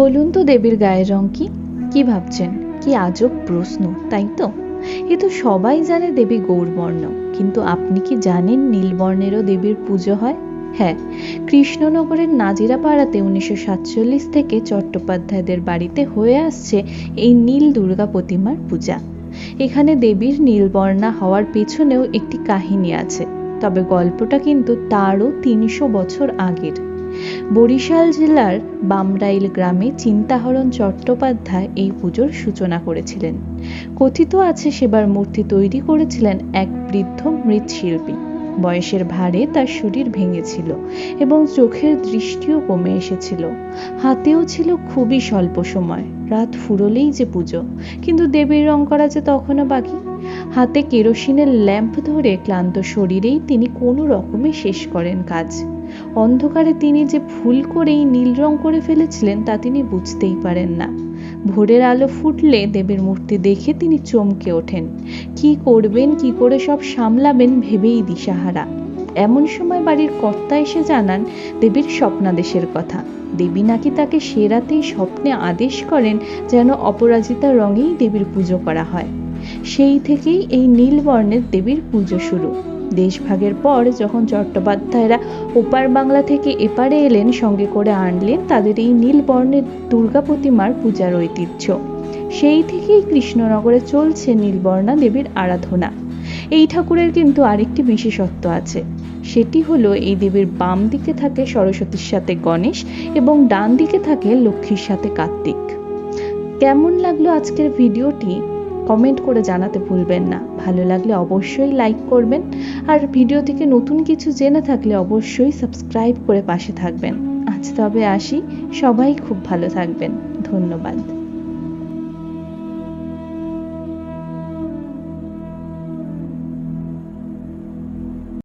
বলুন তো দেবীর গায়ের রং কি? কি ভাবছেন? কি আজব প্রশ্ন, তাই তো? এ তো সবাই জানে দেবী গৌরবর্ণ, কিন্তু আপনি কি জানেন নীলবর্ণেরও দেবীর পুজো হয়? হ্যাঁ কৃষ্ণনগরের নাজিরা পাড়াতে উনিশশো সাতচল্লিশ থেকে চট্টোপাধ্যায়দের বাড়িতে হয়ে আসছে এই নীল দুর্গা প্রতিমার পূজা। এখানে দেবীর নীলবর্ণা হওয়ার পেছনেও একটি কাহিনী আছে, তবে গল্পটা কিন্তু তারও তিনশো বছর আগের। বরিশাল জেলার বামরাইল গ্রামে চিন্তাহরণ চট্টোপাধ্যায় এই পুজোর সূচনা করেছিলেন। কথিত আছে সেবার মূর্তি তৈরি করেছিলেন এক বৃদ্ধ মৃৎশিল্পী। বয়সের ভারে তার শরীর ভেঙেছিল এবং চোখের দৃষ্টিও কমে এসেছিল। হাতেও ছিল খুবই স্বল্প সময়। রাত ফুরলেই যে পুজো, কিন্তু দেবীর রং করা যে তখনও বাকি। হাতে কেরোসিনের ল্যাম্প ধরে ক্লান্ত শরীরেই তিনি কোনো রকমে শেষ করেন কাজ। অন্ধকারে তিনি যে ভুল করেই নীল রং করে ফেলেছিলেন তা তিনি বুঝতেই পারেন না। ভোরের আলো ফুটলে দেবীর মূর্তি দেখে তিনি চমকে ওঠেন। কি করবেন, কি করে সব সামলাবেন ভেবেই দিশাহারা। এমন সময় বাড়ির কর্তা এসে জানান দেবীর স্বপ্নাদেশের কথা। দেবী নাকি তাকে সে রাতেই স্বপ্নে আদেশ করেন যেন অপরাজিতা রঙেই দেবীর পুজো করা হয়। সেই থেকেই এই নীল বর্ণের দেবীর পুজো শুরু। দেশভাগের পর যখন চট্টোপাধ্যায়রা ওপার বাংলা থেকে এপারে এলেন, সঙ্গে করে আনলেন তাদের এই নীল বর্ণের দুর্গা প্রতিমার পূজার ঐতিহ্য। সেই থেকেই কৃষ্ণনগরে চলছে নীলবর্ণা দেবীর আরাধনা। এই ঠাকুরের কিন্তু আরেকটি বিশেষত্ব আছে। সেটি হলো, এই দেবীর বাম দিকে থাকে সরস্বতীর সাথে গণেশ এবং ডান দিকে থাকে লক্ষ্মীর সাথে কার্তিক। কেমন লাগল আজকের ভিডিওটি? কমেন্ট করে জানাতে ভুলবেন না। ভালো লাগলে অবশ্যই লাইক করবেন আর ভিডিও থেকে নতুন কিছু জেনে থাকলে অবশ্যই সাবস্ক্রাইব করে পাশে থাকবেন। আজ তবে আসি। সবাই খুব ভালো থাকবেন। ধন্যবাদ।